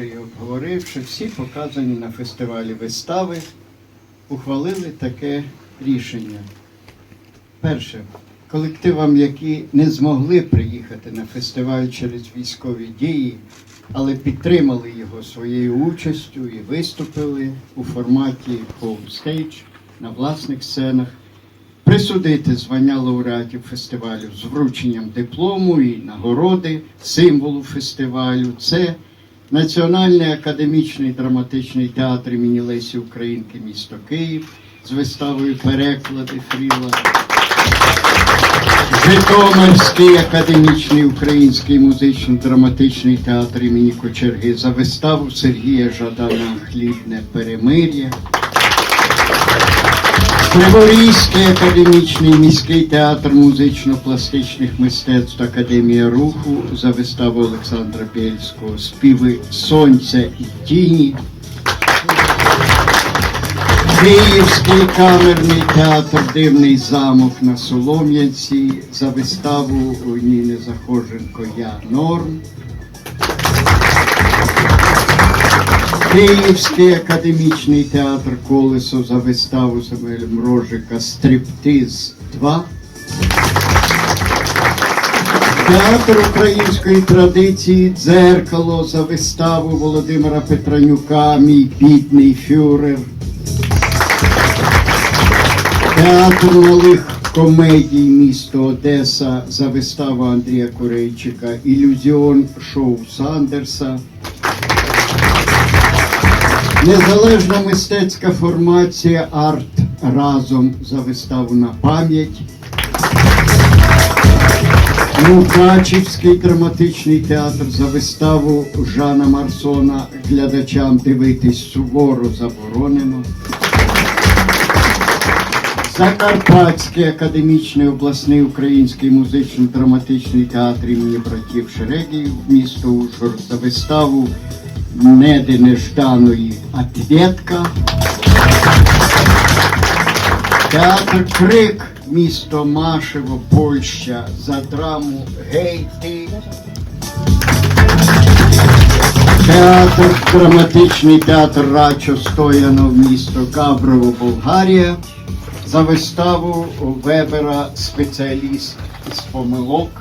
розглянувши і обговоривши всі показані на фестивалі вистави, ухвалили таке рішення. Перше, колективам, які не змогли приїхати на фестиваль через військові дії, але підтримали його своєю участю і виступили у форматі хоумстейдж на власних сценах, присудити звання лауреатів фестивалю з врученням диплому і нагороди, символу фестивалю. Це Національний академічний драматичний театр імені Лесі Українки місто Київ з виставою переклади Фріла. Житомирський академічний український музично-драматичний театр імені Кочерги за виставу Сергія Жадана Хлібне перемир'я. Криворізький академічний міський театр музично-пластичних мистецтв Академія руху за виставу Олександра Бєльського Співи Сонця і тіні. Київський камерний театр Дивний замок на Солом'янці за виставу Ніни Захоженко Я Норм. Київський академічний театр Колесо за виставу Самуеля Мрожика Стриптиз 2. Театр української традиції Дзеркало за виставу Володимира Петранюка Мій бідний фюрер. Театр малих комедій місто Одеса за виставу Андрія Корейчика Ілюзіон шоу Сандерса. Незалежна мистецька формація Арт разом за виставу на пам'ять. Мукачівський драматичний театр за виставу Жана Марсона глядачам дивитись суворо заборонено. Закарпатський академічний обласний український музично-драматичний театр імені братів Шерегів місто Ужгород за виставу Неди Нежданої Ответка. Театр Крик, місто Машево, Польща за драму Гей ти. Театр, драматичний театр Рачо Стоянов, місто Габрово, Болгарія. За виставу Вебера спеціаліст з помилок.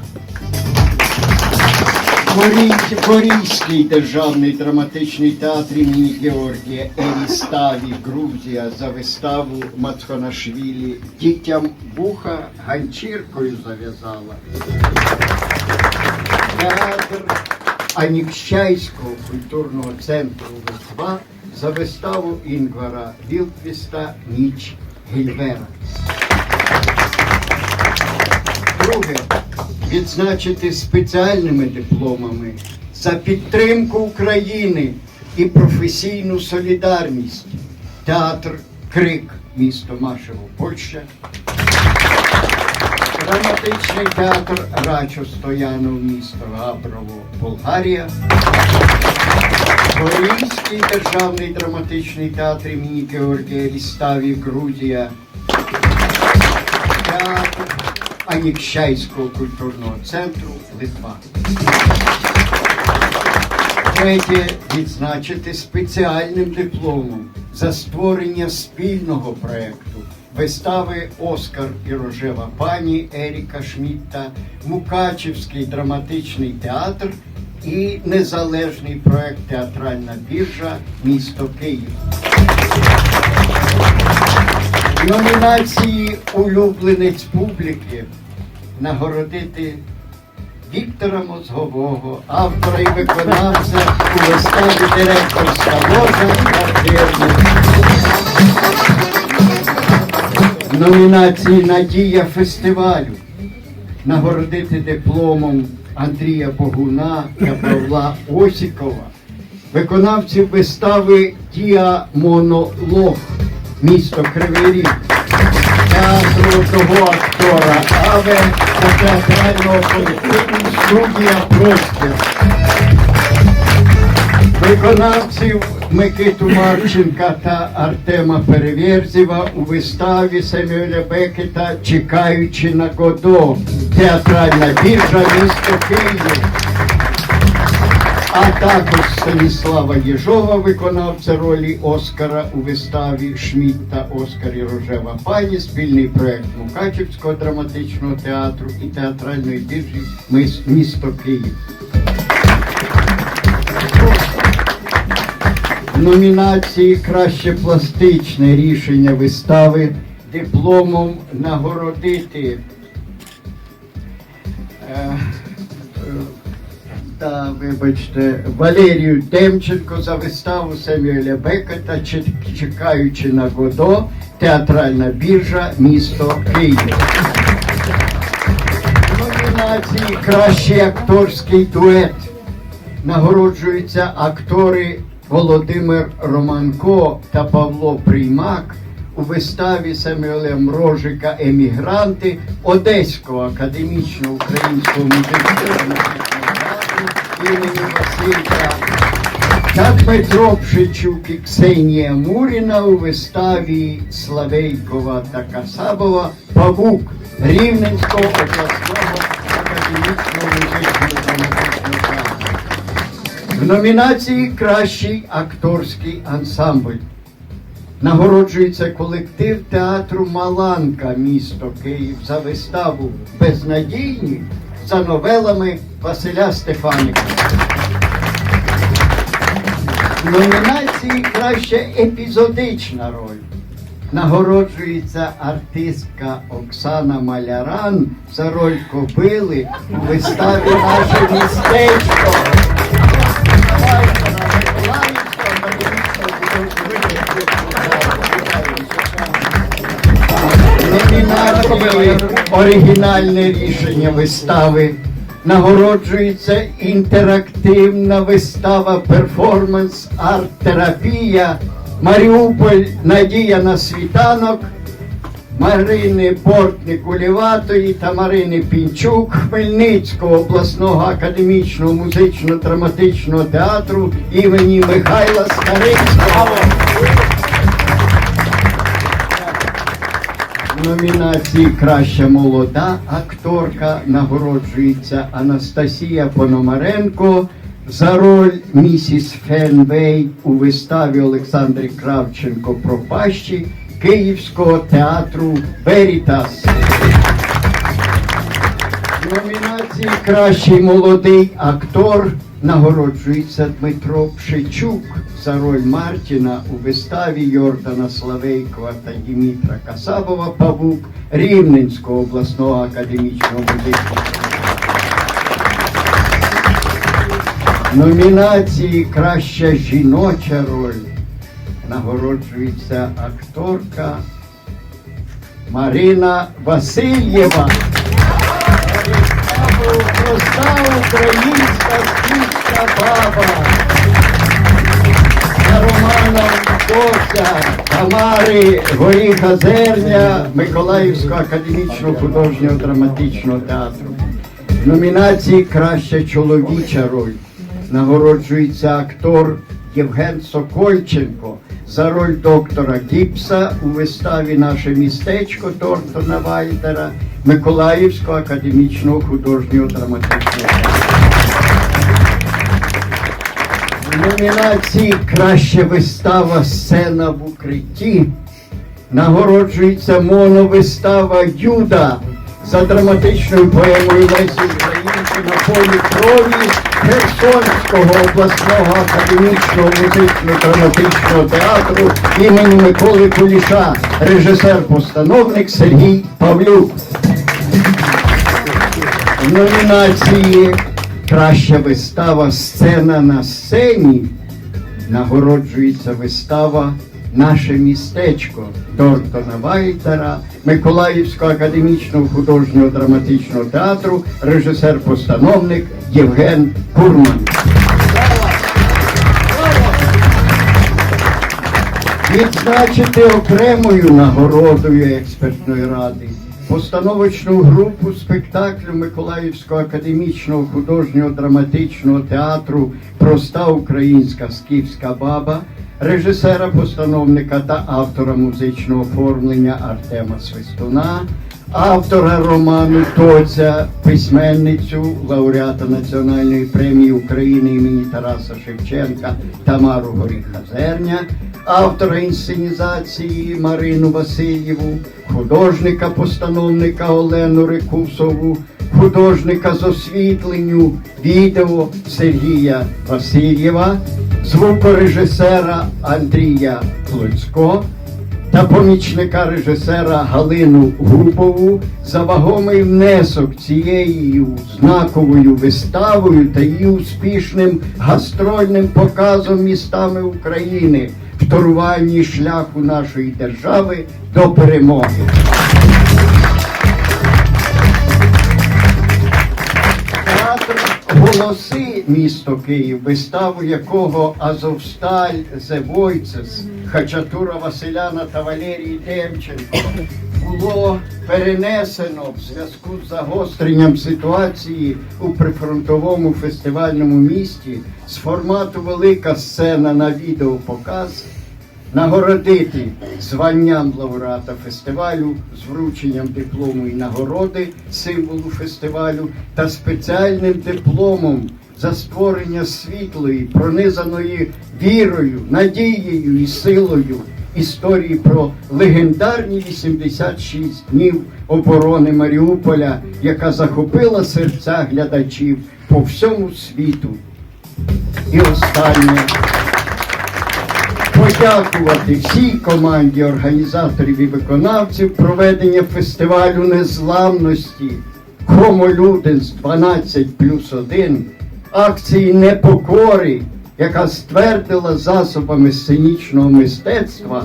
Корій- державний драматичний театр імені Георгія Еріставі, Грузія за виставу Мацхонашвілі дітям вуха ганчіркою зав'язала. Театр Анікщайського культурного центру Литва за виставу Інгвара Вілквіста Ніч Гільвера. Друге, відзначити спеціальними дипломами за підтримку України і професійну солідарність. Театр Крик, місто Машево, Польща. Драматичний театр Рачо Стоянов, місто Габрово, Болгарія. Корейський державний драматичний театр імені Георгія Ріставі, Грузія. Анікщайського культурного центру Литва. Третє відзначити спеціальним дипломом за створення спільного проєкту вистави Оскар і рожева пані Еріка Шмітта, Мукачівський драматичний театр і незалежний проєкт Театральна біржа місто Київ. Номінації Улюбленець публіки нагородити Віктора Мозгового, автора і виконавця у виставі директорська ложа квартирна. Номінації Надія фестивалю нагородити дипломом Андрія Богуна та Павла Осікова, виконавців вистави Діа Монолог, місто Кривий Ріг, театру одного актора Аве та театрального колективу студія Простір. Виконавців Микиту Марченка та Артема Переверзєва у виставі Семюеля Бекета Чекаючи на Годо. Театральна біржа місто Київ. А також Станіслава Єжова, виконавця ролі Оскара у виставі Шмідт та Оскар і Рожева пані, спільний проект Мукачівського драматичного театру і театральної біржі «Мис- місто Київ. В номінації Краще пластичне рішення вистави дипломом нагородити. Е, та, вибачте, Валерію Демченко за виставу Семюеля Бекета Чекаючи на Годо, театральна біржа, місто Київ. Номінації Кращий акторський дует нагороджуються актори Володимир Романко та Павло Приймак у виставі Самюеля Мрожика Емігранти Одеського академічного українського музичного імені Василька та Дмитро Пшичук і Ксенія Муріна у виставі Славейкова та Касабова Павук Рівненського обласного академічного музичного театру. В номінації Кращий акторський ансамбль нагороджується колектив театру Маланка, місто Київ за виставу Безнадійні за новелами Василя Стефаніка. В номінації краще епізодична роль. Нагороджується артистка Оксана Маляран за роль кобили у виставі Наше містечко. Оригінальне рішення вистави. Нагороджується інтерактивна вистава перформанс арт-терапія Маріуполь Надія на світанок Марини Бортник Уліватої та Марини Пінчук Хмельницького обласного академічного музично-драматичного театру імені Михайла Старицького. Номінації Краща молода акторка нагороджується Анастасія Пономаренко за роль місіс Фенвей у виставі Олександри Кравченко Пропащі Київського театру Верітас. Номінації Кращий молодий актор нагороджується Дмитро Пшичук за роль Мартіна у виставі Йордана Славейкова та Дімітра Касабова Павук Рівненського обласного академічного музичного. Номінації Краща жіноча роль нагороджується акторка Марина Васильєва. Проста українська співська Тамари Горіха Зерня Миколаївського академічного художнього драматичного театру. В номінації Краща чоловіча роль нагороджується актор Євген Сокольченко за роль доктора Гіпса у виставі Наше містечко Тортона Вальтера Миколаївського академічного художнього драматичного номінації Краща вистава Сцена в укритті нагороджується моновистава Юда за драматичною поемою Лесі Українки на полі крові Херсонського обласного академічного музично-драматичного театру імені Миколи Куліша, режисер-постановник Сергій Павлюк. Номінації Краща вистава Сцена на сцені нагороджується вистава Наше містечко Тортона Вайтера Миколаївського академічного художнього драматичного театру, режисер-постановник Євген Курман. Відзначити окремою нагородою експертної ради постановочну групу спектаклю Миколаївського академічного художнього драматичного театру Проста українська скіфська баба, режисера, постановника та автора музичного оформлення Артема Свистуна, автора роману Тоця, письменницю, лауреата Національної премії України імені Тараса Шевченка Тамару Горіха Зерня, автора інсценізації Марину Васильєву, художника-постановника Олену Рикусову, художника з освітленню відео Сергія Васильєва, звукорежисера Андрія Клуцько та помічника режисера Галину Гупову за вагомий внесок цією знаковою виставою та її успішним гастрольним показом містами України в торуванні шляху нашої держави до перемоги. Голоси місто Київ, виставу якого Азовсталь Voices, Хачатура Василяна та Валерій Демченко було перенесено в зв'язку з загостренням ситуації у прифронтовому фестивальному місті з формату велика сцена на відеопоказ нагородити званням лауреата фестивалю з врученням диплому і нагороди символу фестивалю та спеціальним дипломом за створення світлої, пронизаної вірою, надією і силою історії про легендарні 86 днів оборони Маріуполя, яка захопила серця глядачів по всьому світу. І останнє подякувати всій команді організаторів і виконавців проведення фестивалю незламності Homo 12 плюс 1, акції непокори, яка ствердила засобами сценічного мистецтва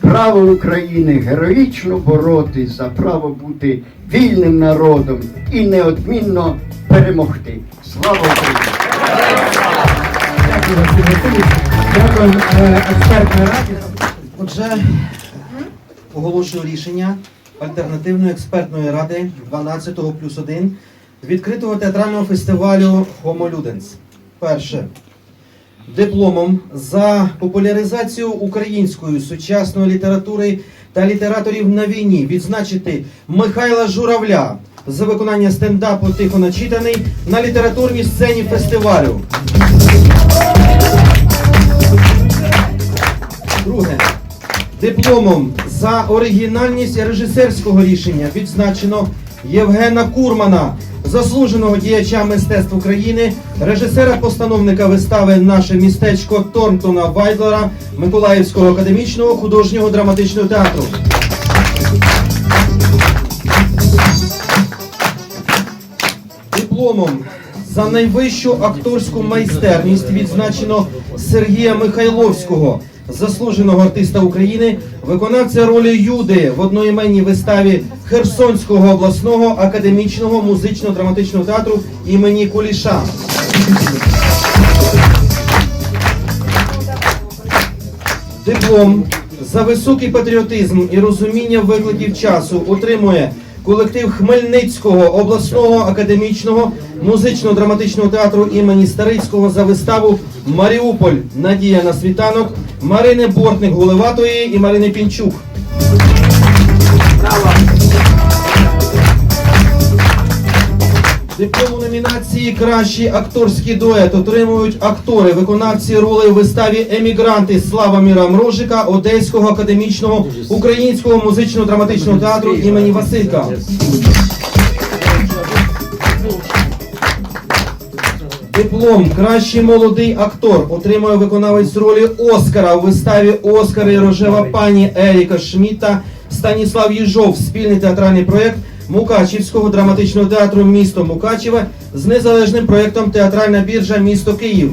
право України героїчно боротись за право бути вільним народом і неодмінно перемогти. Слава Україні! Дякую. Е, експертної раді. Отже, оголошую рішення альтернативної експертної ради 12 плюс 1 відкритого театрального фестивалю Homo Ludens. Перше. Дипломом за популяризацію української сучасної літератури та літераторів на війні відзначити Михайла Журавля за виконання стендапу тихо начитаний на літературній сцені фестивалю. Друге. Дипломом за оригінальність режисерського рішення відзначено Євгена Курмана, заслуженого діяча мистецтв України, режисера-постановника вистави Наше містечко Торнтона Вайдлера Миколаївського академічного художнього драматичного театру. Дипломом за найвищу акторську майстерність відзначено Сергія Михайловського, заслуженого артиста України, виконавця ролі Юди в одноіменній виставі Херсонського обласного академічного музично-драматичного театру імені Куліша. Диплом за високий патріотизм і розуміння викликів часу отримує колектив Хмельницького обласного академічного музично-драматичного театру імені Старицького за виставу Маріуполь Надія на світанок Марини Бортник Гулеватої і Марини Пінчук. Диплом у номінації Кращий акторський дует отримують актори, виконавці ролей у виставі Емігранти Слава Міра Мрожика Одеського академічного українського музично-драматичного театру імені Василька. Диплом Кращий молодий актор отримує виконавець ролі Оскара у виставі Оскар і рожева пані Еріка Шміта Станіслав Їжов. Спільний театральний проєкт Мукачівського драматичного театру місто Мукачеве з незалежним проєктом Театральна біржа місто Київ.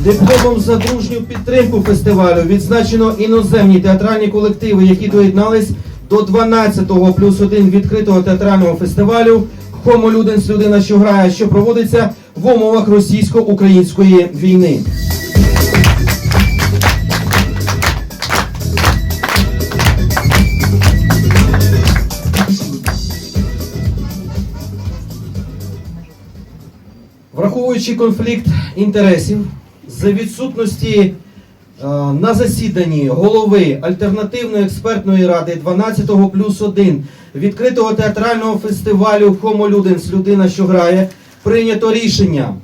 Дипломом за дружню підтримку фестивалю відзначено іноземні театральні колективи, які доєднались до 12-го плюс 1 відкритого театрального фестивалю Ludens людина, що грає, що проводиться в умовах російсько-української війни. Враховуючи конфлікт інтересів, за відсутності На засіданні голови альтернативної експертної ради 12 плюс 1 відкритого театрального фестивалю Homo Ludens Людина, що грає, прийнято рішення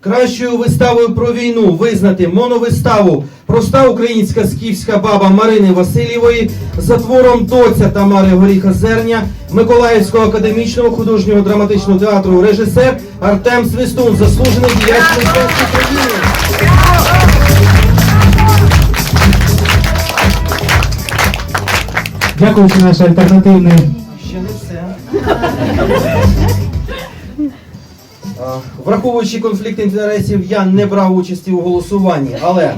кращою виставою про війну визнати моновиставу Проста українська скіфська баба Марини Васильєвої за твором Доця Тамари Горіха Зерня Миколаївського академічного художнього драматичного театру режисер Артем Свистун, заслужений діяч України. Дякуючи наш альтернативний Ще не все. Враховуючи конфлікт інтересів, я не брав участі у голосуванні, але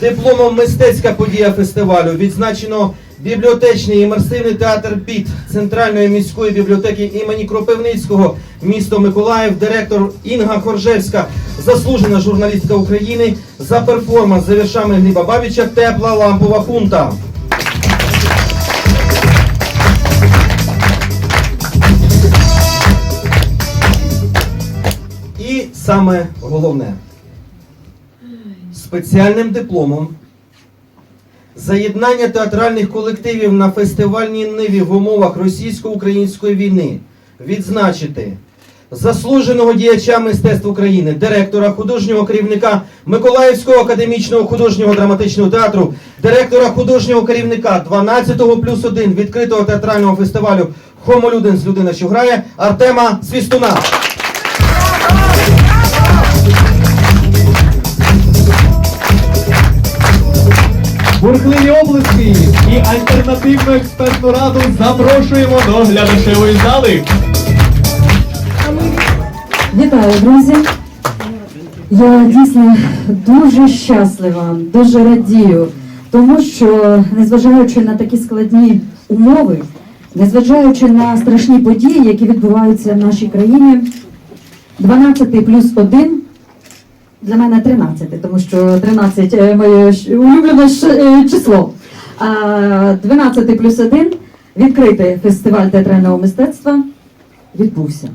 дипломом мистецька подія фестивалю відзначено бібліотечний імерсивний театр БІТ Центральної міської бібліотеки імені Кропивницького, місто Миколаїв, директор Інга Хоржевська, заслужена журналістка України за перформанс за віршами Гліба Бабіча Тепла лампова хунта. Саме головне спеціальним дипломом заєднання театральних колективів на фестивальній ниві в умовах російсько-української війни відзначити заслуженого діяча мистецтв України, директора, художнього керівника Миколаївського академічного художнього драматичного театру, директора художнього керівника 12 плюс 1 відкритого театрального фестивалю Homo Ludens Людина, що грає Артема Свістуна. Бурхливі облиски і альтернативну експертну раду запрошуємо до глядачевої зали. Вітаю, друзі! Я дійсно дуже щаслива, дуже радію, тому що, незважаючи на такі складні умови, незважаючи на страшні події, які відбуваються в нашій країні, 12 плюс 1 для мене 13, тому що 13 е, моє улюблене е, число. А 12 плюс 1 відкритий фестиваль театрального мистецтва відбувся.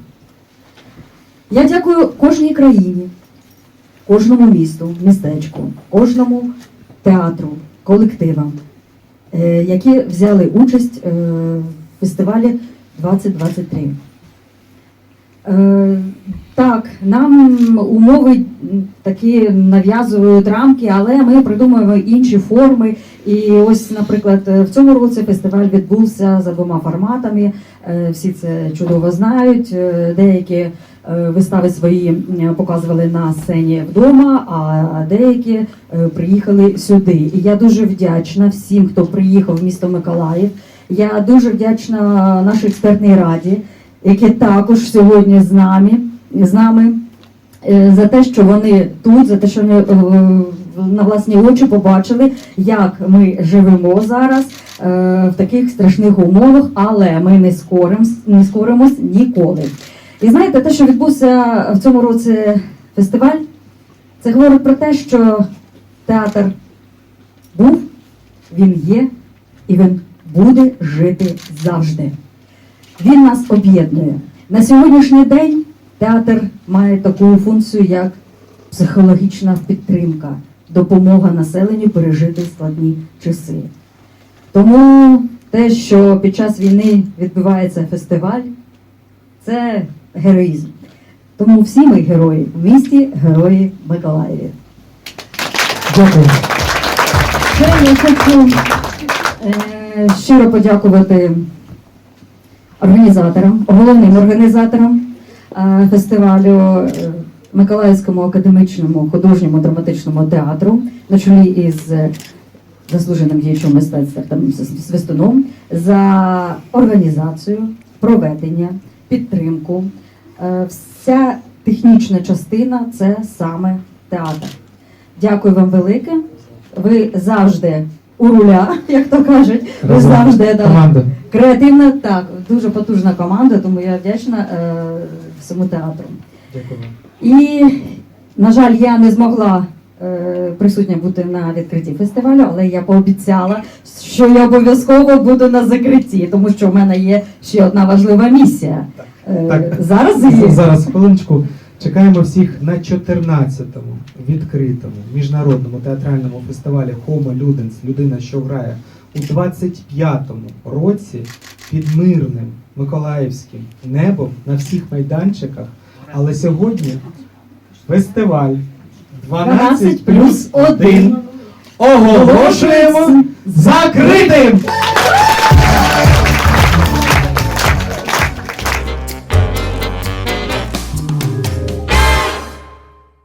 Я дякую кожній країні, кожному місту, містечку, кожному театру, колективам, е, які взяли участь в фестивалі 2023. Е, Так, нам умови такі нав'язують рамки, але ми придумуємо інші форми. І ось, наприклад, в цьому році фестиваль відбувся за двома форматами. Е, Всі це чудово знають. Е, Деякі вистави свої показували на сцені вдома, а деякі приїхали сюди. І я дуже вдячна всім, хто приїхав в місто Миколаїв. Я дуже вдячна нашій експертній раді, які також сьогодні з нами, з нами е, за те, що вони тут, за те, що вони е, на власні очі побачили, як ми живемо зараз е, в таких страшних умовах, але ми не скоримось, не скоримось ніколи. І знаєте, те, що відбувся в цьому році фестиваль, це говорить про те, що театр був, він є і він буде жити завжди. Він нас об'єднує. На сьогоднішній день театр має таку функцію, як психологічна підтримка, допомога населенню пережити складні часи. Тому те, що під час війни відбувається фестиваль, це героїзм. Тому всі ми герої в місті, герої Миколаєві. Дякую. Я хочу е, щиро подякувати організаторам, головним організаторам е, фестивалю е, Миколаївському академічному художньому драматичному театру на чолі із е, заслуженим діячом мистецтва Свистуном за організацію, проведення, підтримку. Вся технічна частина це саме театр. Дякую вам велике. Ви завжди у руля, як то кажуть. Ви завжди да, Команда. креативна, так, дуже потужна команда, тому я вдячна е, всьому театру. Дякую. І, на жаль, я не змогла е, присутня бути на відкритті фестивалю, але я пообіцяла, що я обов'язково буду на закритті, тому що в мене є ще одна важлива місія. Е, Так. Зараз є. Зараз хвилиночку. Чекаємо всіх на 14-му відкритому міжнародному театральному фестивалі Homo Ludens Людина, що грає у 25-му році під мирним миколаївським небом на всіх майданчиках. Але сьогодні фестиваль 12 плюс 1 оголошуємо закритим!